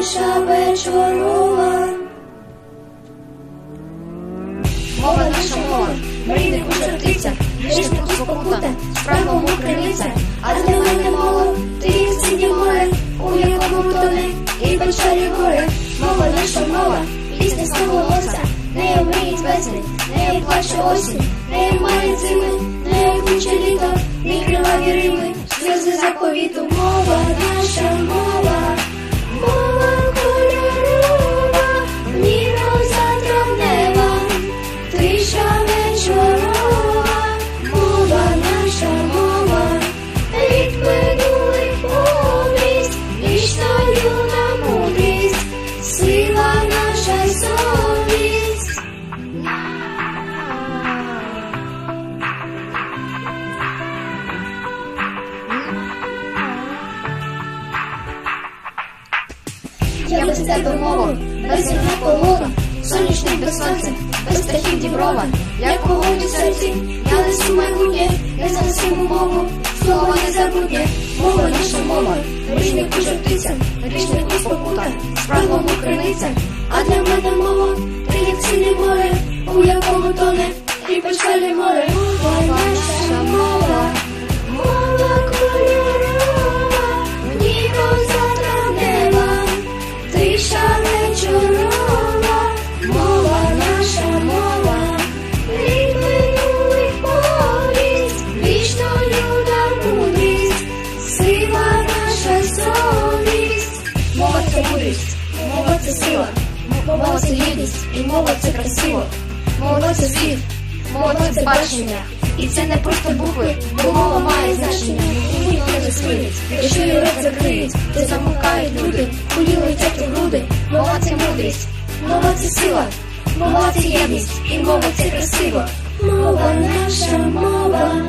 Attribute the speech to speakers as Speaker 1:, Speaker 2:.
Speaker 1: тиша вечорова.
Speaker 2: Мова наша мова, мрійнику жартиця, грішнику спокута, справому криниця,
Speaker 1: А для мене мова, ти як синє море, у якому тоне і печалі горе. Мова наша мова, пісня свого нею мріють весни, нею плаче осінь, нею має зими, нею куче літо, і криваві рими, сльози заповіту. Мова наша мова
Speaker 2: Я без тебе мова, без війна полона, сонячний без сонця, без птахів діброва, як вогонь серці, я несу майбутнє, не занесу мову, слово не забуднє, мова наша мова, грішнику жартиця, грішнику спокута, справному криниця,
Speaker 1: А для мене мова, ти як синє море, у якому тоне і печалі море.
Speaker 2: Це сила, мова це єдність, і мова це красиво, мова це світ, мова це бачення. І це не просто букви, бо мова має значення. Ніхто не скриють, якщо її рот закриють, то замовкають люди, кулі летять у груди. Мова це мудрість, мова це сила, мова це єдність, і мова це красиво.
Speaker 1: Мова наша мова,